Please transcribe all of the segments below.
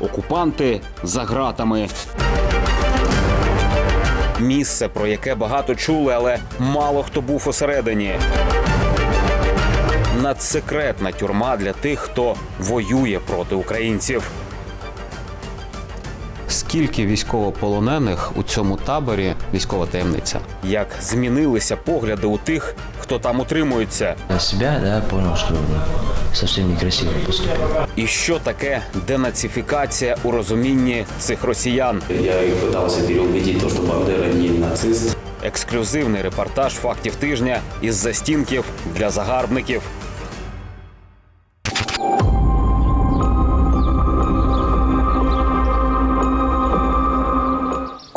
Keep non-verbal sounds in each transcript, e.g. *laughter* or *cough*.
окупанти за ґратами. Місце, про яке багато чули, але мало хто був усередині. Надсекретна тюрма для тих, хто воює проти українців. Скільки військовополонених у цьому таборі військова таємниця? Як змінилися погляди у тих, хто там утримується, Для себя, да, понял, ну, совсем некрасиво поступил. і що таке денацифікація у розумінні цих росіян? Я пытался переубедить, то, что Бандера не нацист. Ексклюзивний репортаж фактів тижня із застінків для загарбників.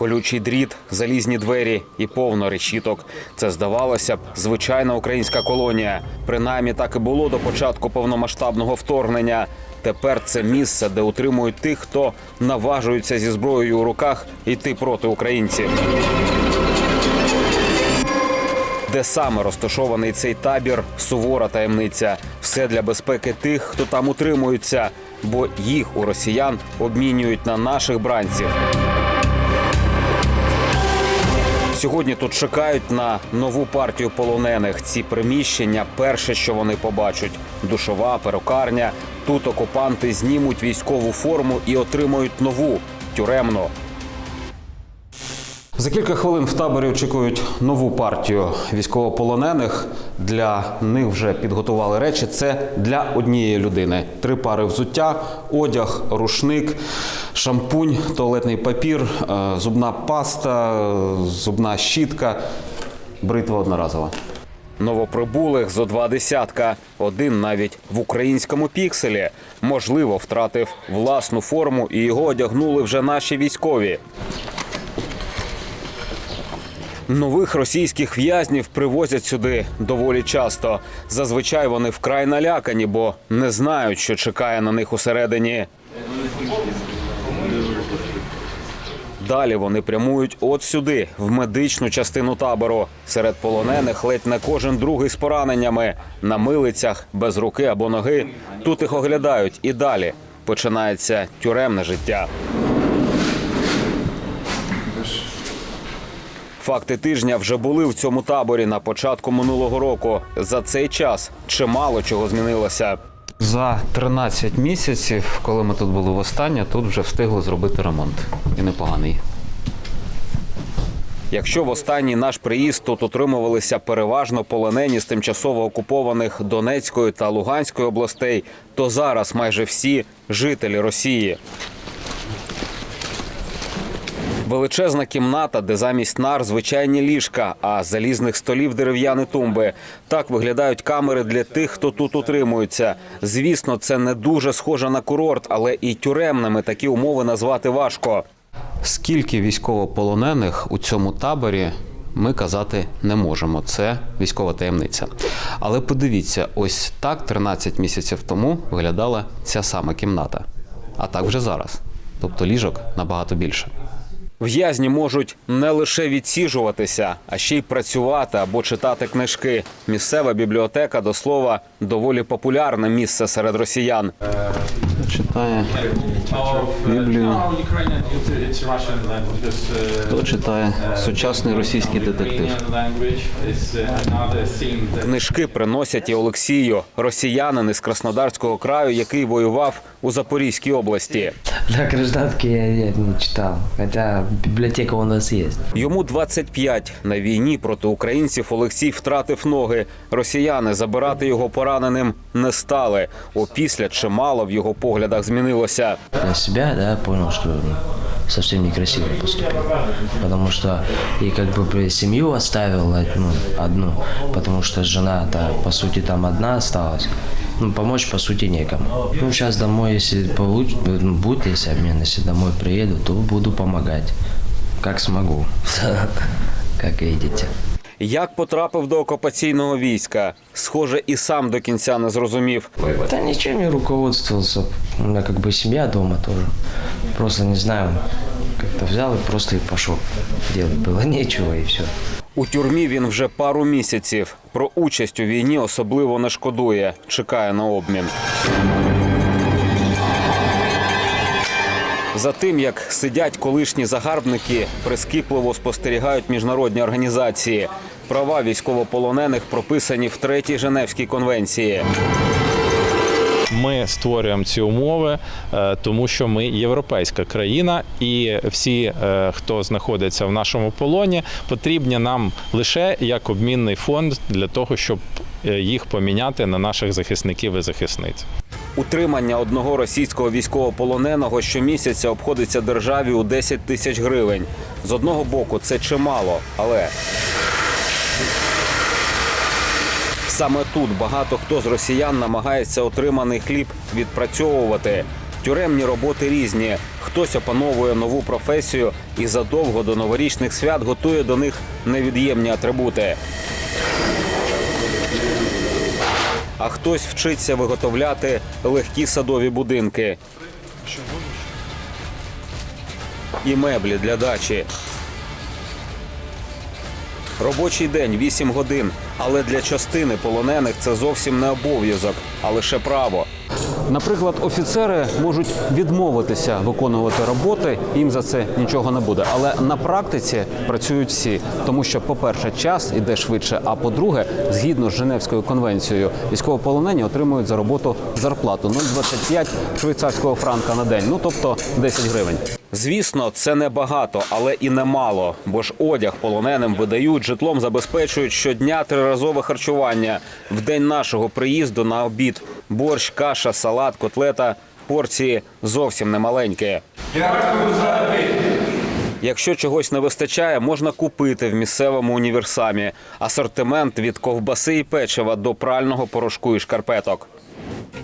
Колючий дріт, залізні двері і повно решіток. Це здавалося б звичайна українська колонія. Принаймні так і було до початку повномасштабного вторгнення. Тепер це місце, де утримують тих, хто наважується зі зброєю у руках йти проти українців. Де саме розташований цей табір сувора таємниця. Все для безпеки тих, хто там утримується, бо їх у росіян обмінюють на наших бранців. Сьогодні тут чекають на нову партію полонених. Ці приміщення перше, що вони побачать: душова, перукарня. Тут окупанти знімуть військову форму і отримають нову тюремну. За кілька хвилин в таборі очікують нову партію військовополонених. Для них вже підготували речі. Це для однієї людини: три пари взуття, одяг, рушник, шампунь, туалетний папір, е, зубна паста, зубна щітка, бритва одноразова. Новоприбулих зо два десятка. Один навіть в українському пікселі. Можливо, втратив власну форму і його одягнули вже наші військові. Нових російських в'язнів привозять сюди доволі часто. Зазвичай вони вкрай налякані, бо не знають, що чекає на них усередині. Далі вони прямують от сюди, в медичну частину табору. Серед полонених ледь не кожен другий з пораненнями на милицях, без руки або ноги. Тут їх оглядають і далі починається тюремне життя. Факти тижня вже були в цьому таборі на початку минулого року. За цей час чимало чого змінилося. За 13 місяців, коли ми тут були востаннє, тут вже встигли зробити ремонт. І непоганий. Якщо в останній наш приїзд тут утримувалися переважно полонені з тимчасово окупованих Донецької та Луганської областей, то зараз майже всі жителі Росії. Величезна кімната, де замість нар звичайні ліжка, а залізних столів дерев'яні тумби. Так виглядають камери для тих, хто тут утримується. Звісно, це не дуже схоже на курорт, але і тюремними такі умови назвати важко. Скільки військовополонених у цьому таборі ми казати не можемо. Це військова таємниця. Але подивіться, ось так 13 місяців тому виглядала ця сама кімната. А так вже зараз. Тобто ліжок набагато більше. В'язні можуть не лише відсіжуватися, а ще й працювати або читати книжки. Місцева бібліотека, до слова, доволі популярне місце серед росіян. Читає Біблію. Language. It's, uh, Хто читає сучасний російський детектив? Uh, Книжки приносять і Олексію, росіянин із Краснодарського краю, який воював у Запорізькій області. Да, гражданки я, не читал, хотя библиотека у нас есть. Йому 25. На війні проти українців Олексій втратив ноги. Росіяни забирати його пораненим не стали. Опісля чимало в його поглядах змінилося. Для себя, да, понял, что совсем некрасиво поступил. Потому что и как бы семью оставил ну, одну, потому что жена-то, по сути, там одна осталась. Ну, помочь, по сути, некому. Ну, сейчас домой, если получ... ну, будет, если обмен, если домой приеду, то буду помогать, как смогу, *laughs* как видите. Як потрапив до окупаційного війська? Схоже, і сам до кінця не зрозумів. Да ничем не руководствовался. У меня как бы семья дома тоже. Просто не знаю, как-то взял и просто и пошел. Делать было нечего и все. У тюрмі він вже пару місяців. Про участь у війні особливо не шкодує. Чекає на обмін. За тим, як сидять колишні загарбники, прискіпливо спостерігають міжнародні організації. Права військовополонених прописані в третій Женевській конвенції. Ми створюємо ці умови, е, тому що ми європейська країна, і всі, е, хто знаходиться в нашому полоні, потрібні нам лише як обмінний фонд для того, щоб е, їх поміняти на наших захисників і захисниць. Утримання одного російського військовополоненого щомісяця обходиться державі у 10 тисяч гривень. З одного боку, це чимало, але саме тут багато хто з росіян намагається отриманий хліб відпрацьовувати. Тюремні роботи різні. Хтось опановує нову професію і задовго до новорічних свят готує до них невід'ємні атрибути. А хтось вчиться виготовляти легкі садові будинки. І меблі для дачі. Робочий день 8 годин, але для частини полонених це зовсім не обов'язок, а лише право. Наприклад, офіцери можуть відмовитися виконувати роботи, їм за це нічого не буде. Але на практиці працюють всі, тому що, по-перше, час іде швидше. А по-друге, згідно з Женевською конвенцією, військовополонені отримують за роботу зарплату 0,25 швейцарського франка на день, ну тобто 10 гривень. Звісно, це не багато, але і не мало, бо ж одяг полоненим видають, житлом забезпечують щодня триразове харчування. В день нашого приїзду на обід борщ, каша, салат, котлета, порції зовсім не маленькі. Якщо чогось не вистачає, можна купити в місцевому універсамі. Асортимент від ковбаси і печива до прального порошку і шкарпеток.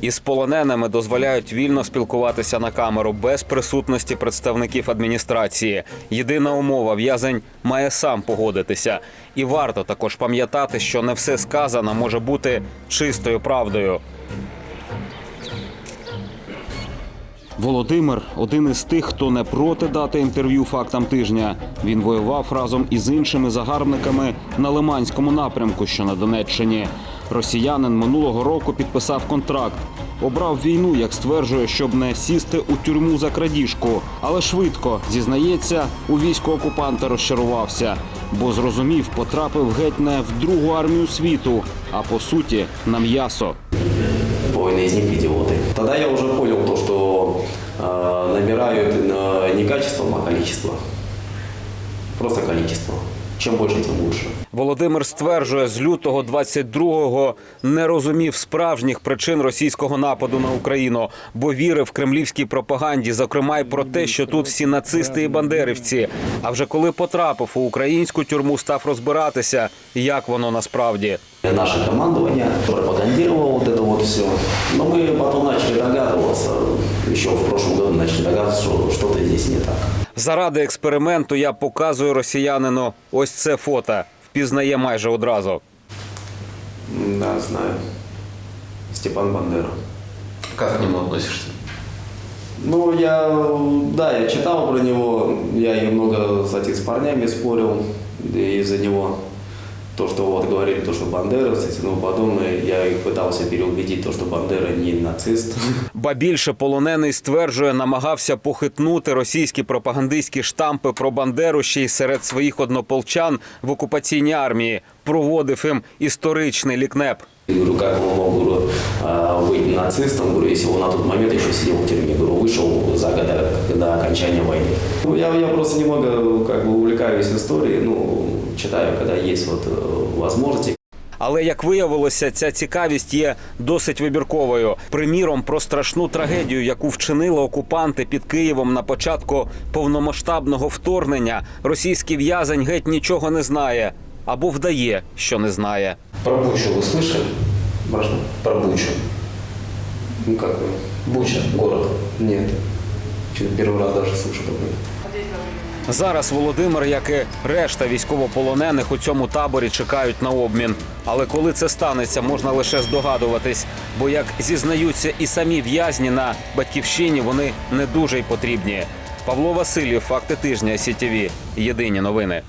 Із полоненими дозволяють вільно спілкуватися на камеру без присутності представників адміністрації. Єдина умова в'язень має сам погодитися. І варто також пам'ятати, що не все сказано може бути чистою правдою. Володимир один із тих, хто не проти дати інтерв'ю фактам тижня. Він воював разом із іншими загарбниками на Лиманському напрямку, що на Донеччині. Росіянин минулого року підписав контракт. Обрав війну, як стверджує, щоб не сісти у тюрму за крадіжку. Але швидко зізнається, у війську окупанта розчарувався, бо зрозумів, потрапив геть не в другу армію світу, а по суті на м'ясо. Воины из них идиоты. Тогда я уже понял то, что э, набирают э, не качеством, а количеством. Просто количество. Чем больше, тем лучше. Володимир стверджує, з лютого 22-го не розумів справжніх причин російського нападу на Україну, бо вірив в кремлівській пропаганді, зокрема й про те, що тут всі нацисти і бандерівці. А вже коли потрапив у українську тюрму, став розбиратися, як воно насправді. Наше командование пропагандировало вот это вот все. Но мы потом начали догадываться, еще в прошлом году начали догадываться, что что-то здесь не так. Заради експерименту я показую росіянину ось це фото. Впізнає майже одразу. Да, знаю. Степан Бандера. Как к нему относишься? Ну, я, да, я читал про него, я и много, кстати, с парнями спорил из-за него То, что вот говорили, то, что бандеровцы и тому подобное, я их пытался переубедить, то, что Бандера не нацист. Ба більше полонений стверджує, намагався похитнути російські пропагандистські штампи про Бандеру ще й серед своїх однополчан в окупаційній армії. Проводив їм історичний лікнеп. Я говорю, как он мог говорю, а, быть нацистом, говорю, если он на тот момент еще сидел в тюрьме, говорю, вышел за год до, до окончания войны. Ну, я, я просто немного как бы увлекаюсь историей, ну, читаю, когда есть вот э, возможности. Але як виявилося, ця цікавість є досить вибірковою. Приміром, про страшну трагедію, яку вчинили окупанти під Києвом на початку повномасштабного вторгнення, російський в'язень геть нічого не знає або вдає, що не знає. Про Бучу вы слышали? Важно? Про Бучу. Ну как вы? Буча, город. Нет. Чё-то первый раз даже слышу такое. Зараз Володимир, як і решта військовополонених у цьому таборі, чекають на обмін. Але коли це станеться, можна лише здогадуватись. Бо як зізнаються і самі в'язні на батьківщині, вони не дуже й потрібні. Павло Васильєв, факти тижня СІТІВІ. Єдині новини.